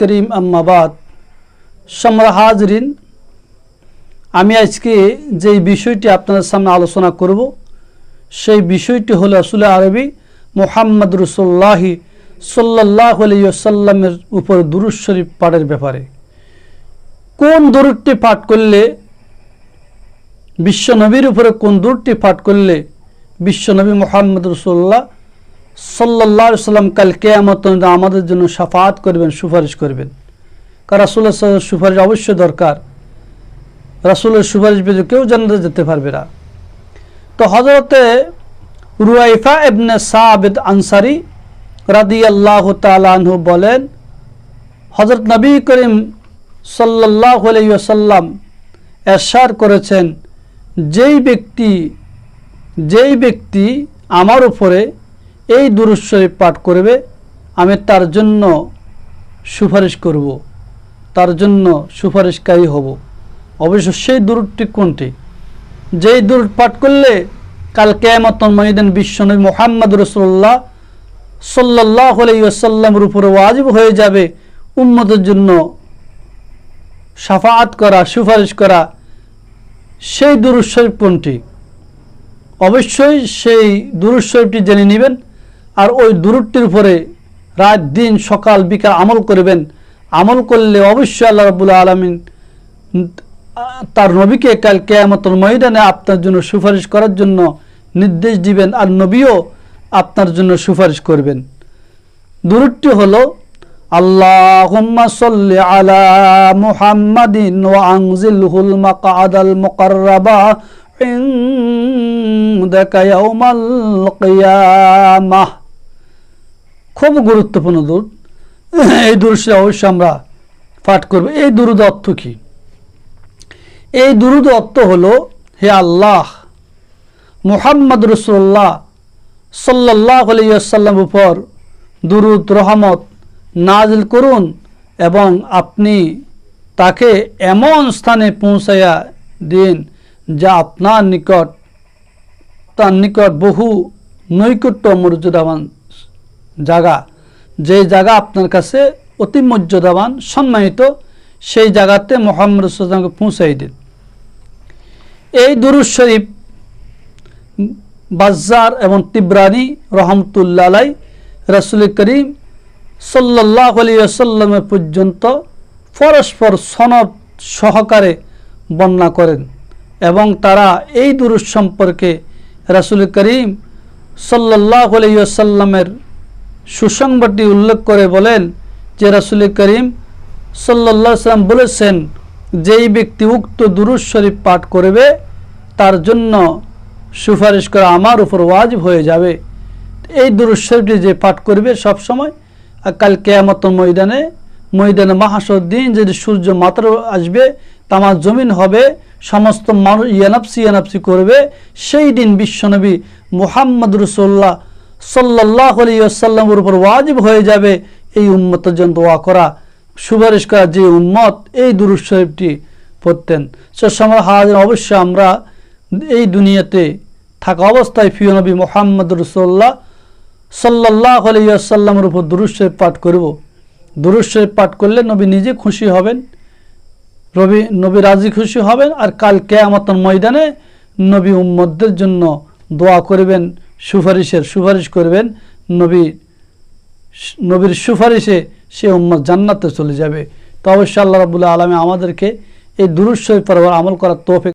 করিম আম্মাবাদ হাজরিন, আমি আজকে যেই বিষয়টি আপনাদের সামনে আলোচনা করব, সেই বিষয়টি হলো রসুল আরবি মোহাম্মদ রসুল্লাহি সাল্লাহ আলাইসাল্লামের উপর দুরুদ শরীফ পাঠের ব্যাপারে। কোন দরুদটি পাঠ করলে বিশ্বনবীর উপরে কোন দূরটি পাঠ করলে বিশ্বনবী মোহাম্মদ রসুল্লাহ সাল্লাহ সাল্লাম কাল কেয়ামত আমাদের জন্য সাফাত করবেন, সুপারিশ করবেন। কারণ রাসুল্লাহ সুপারিশ অবশ্যই দরকার। রাসুলের সুপারিশ পেয়ে কেউ জানাতে যেতে পারবে না। তো হজরতে রুয়াইফা এবনে সাবেদ আনসারি রাদি আল্লাহ তালু বলেন হজরত নবী করিম সাল্লাহ আলাইসাল্লাম এরশার করেছেন, যেই ব্যক্তি যেই ব্যক্তি আমার উপরে এই দুরুশ্বরী পাঠ করবে, আমি তার জন্য সুপারিশ করব, তার জন্য সুপারিশকারী হব। অবশ্য সেই দূরটি কোনটি? যেই দূর পাঠ করলে কাল কেয়ামতন মহিদিন বিশ্বনবী মোহাম্মদ রসুল্লাহ সাল্লাহ আলাইসাল্লামের উপরে ওয়াজিব হয়ে যাবে, উম্মতের জন্য সাফাত করা, সুপারিশ করা, সেই দুরুদ শরীফ কোনটি? অবশ্যই সেই দুরুদ জেনে নেবেন। আর ওই দুরুদটির উপরে রাত, দিন, সকাল, বিকাল আমল করবেন। আমল করলে অবশ্যই আল্লাহ রবুল্লা আলমিন তার নবীকে কাল কেয়ামতল ময়দানে আপনার জন্য সুপারিশ করার জন্য নির্দেশ দিবেন আর নবীও আপনার জন্য সুপারিশ করবেন। দুরুদটি হলো সাল্লি আলা মুহাম্মাদিন ওয়া আনজিলহুল মাকআদাল মুকাররাবা ইনদাকা ইয়াউমাল কিয়ামাহ খুব গুরুত্বপূর্ণ দূর এই দুরুদে অবশ্যই আমরা পাঠ করব। এই দুরুদ অর্থ কি? এই দুরুদ অর্থ হলো, হে আল্লাহ, মুহাম্মদ রসুল্লাহ সাল্লাহ আলিয়াল্লাম উপর দুরুদ, রহমত নাজিল করুন এবং আপনি তাকে এমন স্থানে পৌঁছাইয়া দিন যা আপনার নিকট, তার নিকট বহু নৈকট্য মর্যাদাবান জায়গা যে জায়গা আপনার কাছে অতি মর্যাদাবান, সম্মানিত, সেই জায়গাতে মোহাম্মদ রসুলকে পৌঁছাই দিন। এই দুরুদ শরীফ বাজ্জার এবং তিব্রানি রহমতুল্লাহ রসুল করিম সাল্লাহ আলিয়াল্লামের পর্যন্ত পরস্পর সনদ সহকারে বর্ণনা করেন এবং তারা এই দুরুদ সম্পর্কে রাসুল করিম সাল্লাহ আলিয়াল্লামের সুসংবাদটি উল্লেখ করে বলেন যে রাসুল করিম সাল্লাহ সাল্লাম বলেছেন, যেই ব্যক্তি উক্ত দুরুদ শরীফ পাঠ করবে, তার জন্য সুপারিশ করা আমার উপর ওয়াজিব হয়ে যাবে। এই দুরুদ শরীফটি যে পাঠ করবে সব সময় আর কাল কেয়ামত ময়দানে ময়দানে মাহাসুদ্দিন যদি সূর্য মাত্র আসবে, তামার জমিন হবে, সমস্ত মানুষ ইয়ানাপসি ইয়ানাপসি করবে, সেই দিন বিশ্বনবী মুহাম্মদ রসোল্লাহ সাল্লাহ আলিয়াল্লামের উপর ওয়াজিব হয়ে যাবে, এই উম্মতের জন্য দোয়া করা। সুপারিশ করা যে উম্মত এই দুরুদ শরীফটি পড়তেন। সে সময় হাজার অবশ্যই আমরা এই দুনিয়াতে থাকা অবস্থায় ফিয়নবী মোহাম্মদ রসোল্লাহ সাল্লাহ আলিয়াল্লামের উপর দুরুদ শরীফ পাঠ করব। দুরুদ শরীফ পাঠ করলে নবী নিজে খুশি হবেন, রবি, নবী রাজি খুশি হবেন, আর কাল কেয়ামতন ময়দানে নবী উম্মদদের জন্য দোয়া করবেন। সুপারিশের সুপারিশ করবেন, নবী নবীর সুপারিশে সে উম্মত জান্নাতে চলে যাবে। তো অবশ্যই আল্লাহ রাবুল্লাহ আলমে আমাদেরকে এই দুরুৎসই পর্ব পর আমল করার তোফে